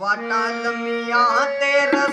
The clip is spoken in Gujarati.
ਵਾਟਾ ਲੰਮੀਆਂ ਤੇ ਰਸਤਾ ਪਹਾੜ